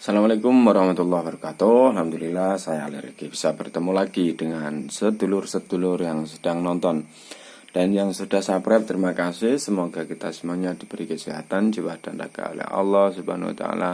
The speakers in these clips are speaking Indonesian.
Assalamualaikum warahmatullahi wabarakatuh. Alhamdulillah saya Alergi bisa bertemu lagi dengan sedulur-sedulur yang sedang nonton. Dan yang sudah subscribe terima kasih. Semoga kita semuanya diberi kesehatan jiwa dan raga oleh Allah subhanahu wa ta'ala.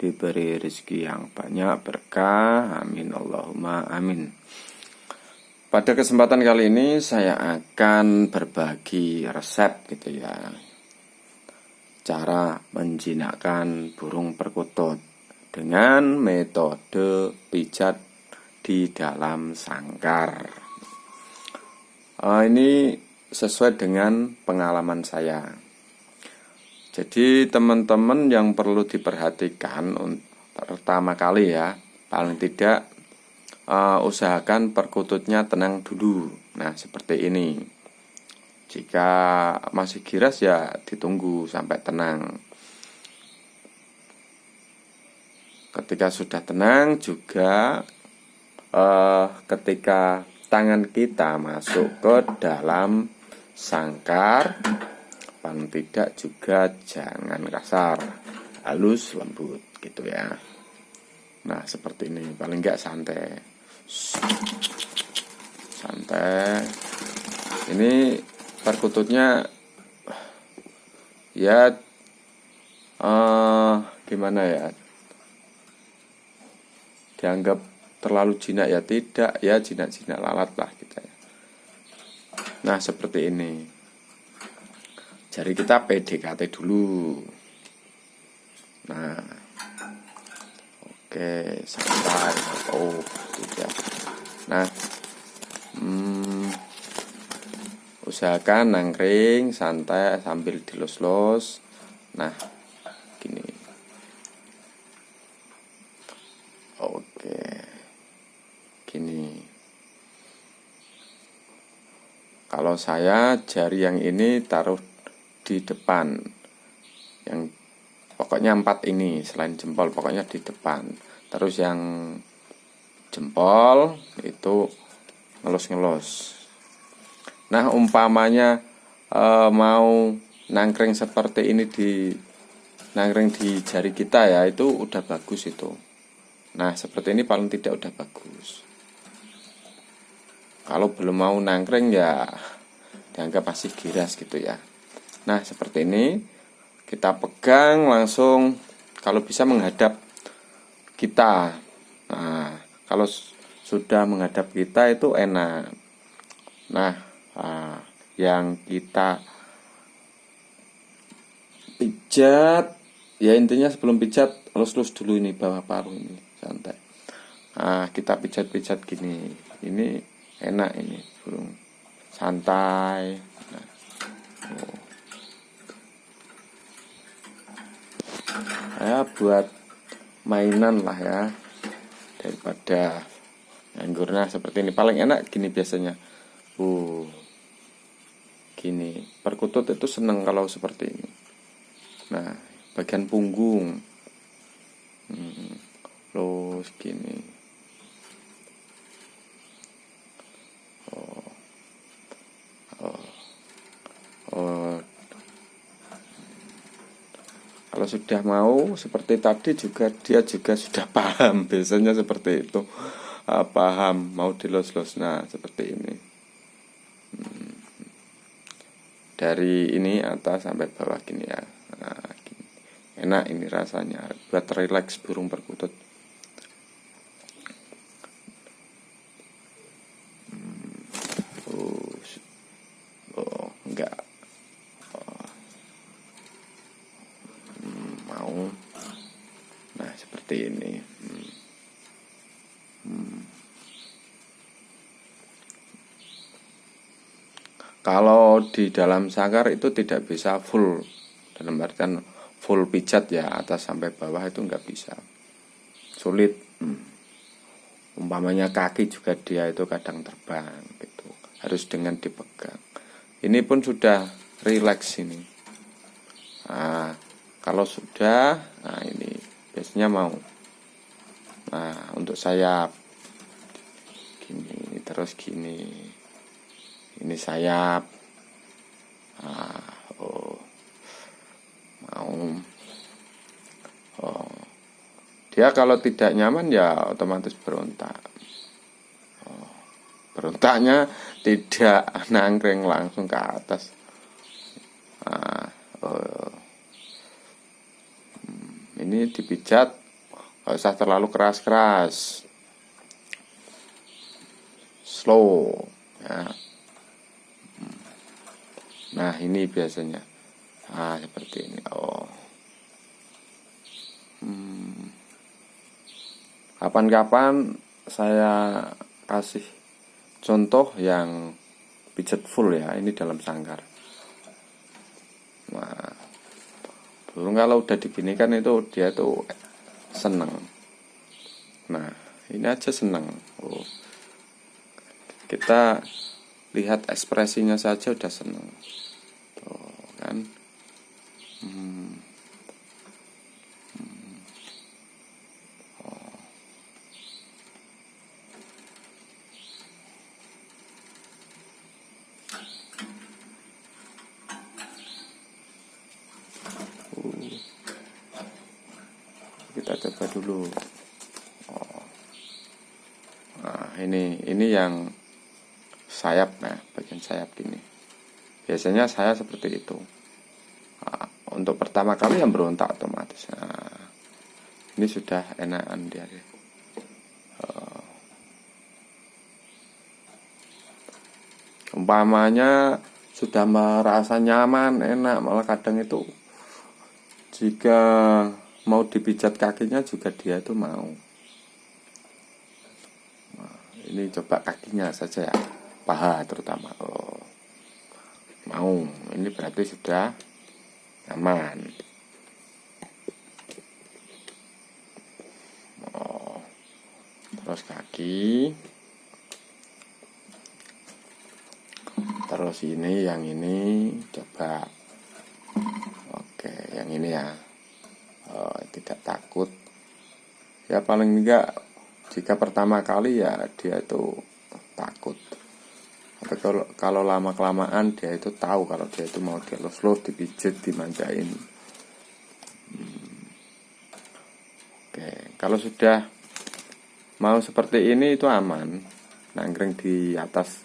Diberi rezeki yang banyak berkah. Amin Allahumma amin. Pada kesempatan kali ini saya akan berbagi resep gitu ya. Cara menjinakkan burung perkutut dengan metode pijat di dalam sangkar. Uh, ini sesuai dengan pengalaman saya. Jadi teman-teman yang perlu diperhatikan pertama kali ya, paling tidak uh, usahakan perkututnya tenang dulu. Nah seperti ini. Jika masih giras ya ditunggu sampai tenang. Ketika sudah tenang juga uh, ketika tangan kita masuk ke dalam sangkar paling tidak juga jangan kasar halus lembut gitu ya. Nah seperti ini. Paling enggak santai. Santai. Ini perkututnya ya uh, gimana ya dianggap terlalu jinak ya tidak ya jinak-jinak lalat lah kita ya. Nah seperti ini. Jari kita PDKT dulu. Nah oke santai. Oh tidak nah hmm, usahakan nangkring santai sambil dilus-lus. Nah Kalau saya jari yang ini taruh di depan. Yang pokoknya empat ini selain jempol pokoknya di depan. Terus yang jempol itu ngelus-ngelus. Nah, umpamanya e, mau nangkring seperti ini di nangkring di jari kita ya, itu udah bagus itu. Nah, seperti ini paling tidak udah bagus kalau belum mau nangkring ya dianggap masih giras gitu ya. Nah seperti ini kita pegang langsung kalau bisa menghadap kita. Nah kalau sudah menghadap kita itu enak. Nah, nah yang kita pijat ya intinya sebelum pijat lus-lus dulu ini bawah paruh ini santai. Nah kita pijat-pijat gini. Ini enak ini burung santai. Nah, oh. ya buat mainan lah ya daripada anggurnya seperti ini. Paling enak gini biasanya. Uh gini. Perkutut itu seneng kalau seperti ini. Nah bagian punggung. Hmm, terus gini kalau sudah mau seperti tadi juga dia juga sudah paham. Biasanya seperti itu. Uh, paham mau dilos-los. Nah seperti ini. Hmm. dari ini atas sampai bawah gini ya. Nah, gini. enak ini rasanya. Buat relax burung perkutut seperti ini. Hmm. Hmm. Kalau di dalam sangkar itu tidak bisa full. Dalam artian full pijat ya atas sampai bawah itu nggak bisa. Sulit. Hmm. umpamanya kaki juga dia itu kadang terbang gitu. Harus dengan dipegang. Ini pun sudah relax ini. Nah, kalau sudah nah ini biasanya mau. Nah untuk sayap. Gini terus gini ini sayap. Nah, oh. Mau. Oh. Dia kalau tidak nyaman ya otomatis berontak. Oh, berontaknya tidak nangkring langsung ke atas. Nah, oh. ini dipijat nggak usah terlalu keras-keras. Slow ya. Nah ini biasanya. Ah seperti ini. Oh. Hmm. kapan-kapan saya kasih contoh yang pijat full ya ini dalam sangkar. Nah burung kalau udah dibinikan itu dia tuh seneng. Nah ini aja seneng. Oh. kita lihat ekspresinya saja udah seneng tuh kan hmm. Hmm. Oh. Kita coba dulu oh. nah ini ini yang sayap nah bagian sayap gini. Biasanya saya seperti itu. Nah, untuk pertama kali yang berontak otomatis. Nah, ini sudah enakan dia. Uh, umpamanya sudah merasa nyaman enak malah kadang itu jika mau dipijat kakinya juga dia itu mau. Nah, ini coba kakinya saja ya paha terutama. Oh mau. Ini berarti sudah aman. Oh terus kaki. Terus ini yang ini coba. Oke yang ini ya. Uh, tidak takut. Ya paling enggak jika pertama kali ya dia itu takut tapi kalau kalau lama kelamaan dia itu tahu kalau dia itu mau dielus-elus dipijit dimanjain hmm. oke kalau sudah mau seperti ini itu aman nangkring di atas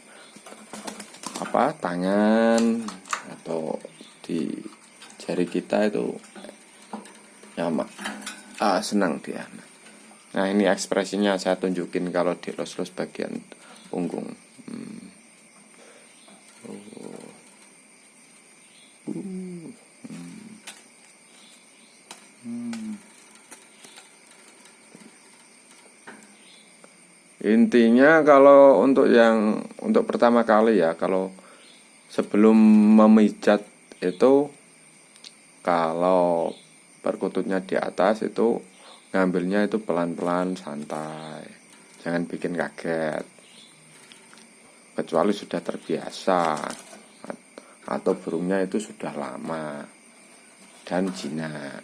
apa tangan atau di jari kita itu nyaman ah, senang dia nah ini ekspresinya saya tunjukin kalau di los-los bagian punggung hmm. Hmm. intinya kalau untuk yang untuk pertama kali ya kalau sebelum memijat itu kalau perkututnya di atas itu ngambilnya itu pelan-pelan santai. Jangan bikin kaget. Kecuali sudah terbiasa atau burungnya itu sudah lama dan jinak.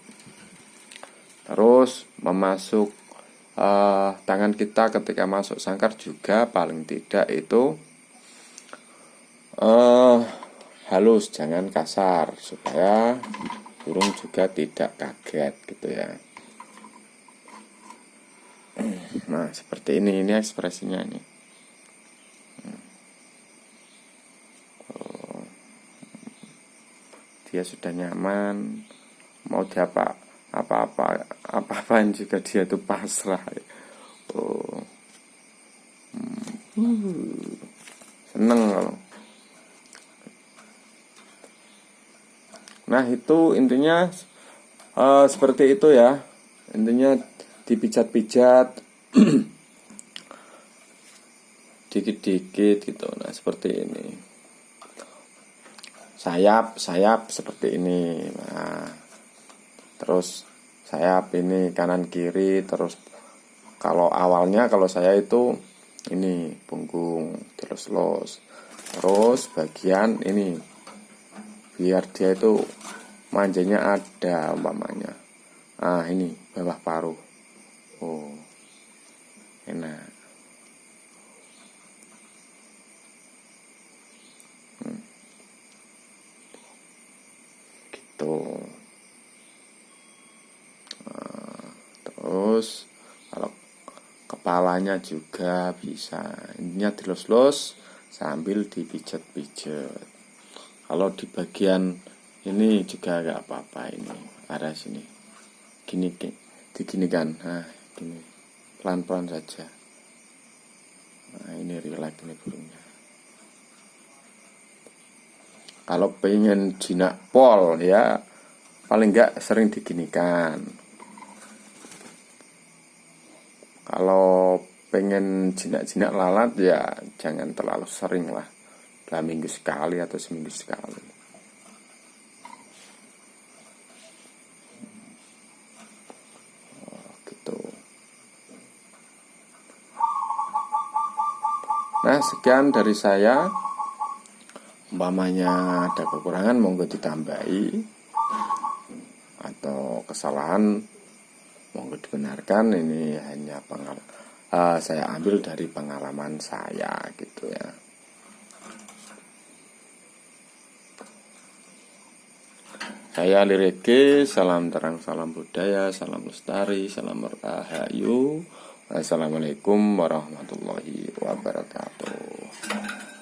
Terus memasuk uh, tangan kita ketika masuk sangkar juga paling tidak itu uh, halus jangan kasar supaya burung juga tidak kaget gitu ya. Nah seperti ini ini ekspresinya ini dia sudah nyaman mau diapa apa-apa apa yang juga dia itu pasrah. Oh. Hmm. seneng kalau. Nah itu intinya uh, seperti itu ya. Intinya dipijat-pijat Dikit-dikit gitu. Nah seperti ini Sayap, sayap seperti ini. Nah Terus sayap ini kanan kiri Terus kalau awalnya kalau saya itu Ini punggung terus los Terus bagian ini biar dia itu manjanya ada umpamanya. Ah ini bawah paruh oh enak hmm. gitu ah, dilus-lus kalau kepalanya juga bisa. Intinya dilus-lus sambil dipijat-pijat. Kalau di bagian ini juga gak apa-apa ini arah sini. Gini diginikan nah gini. Pelan-pelan saja. Nah ini relax ini burungnya. Kalau pengen jinak pol ya paling enggak sering diginikan kalau pengen jinak-jinak lalat ya jangan terlalu sering lah. Dalam minggu sekali atau seminggu sekali. Oh, gitu. Nah sekian dari saya. Umpamanya ada kekurangan monggo ditambahi. Atau kesalahan monggo dibenarkan ini hanya pengal uh, saya ambil dari pengalaman saya gitu ya Saya Lirege, salam terang, salam budaya, salam lestari, salam berkahayu. Assalamualaikum warahmatullahi wabarakatuh.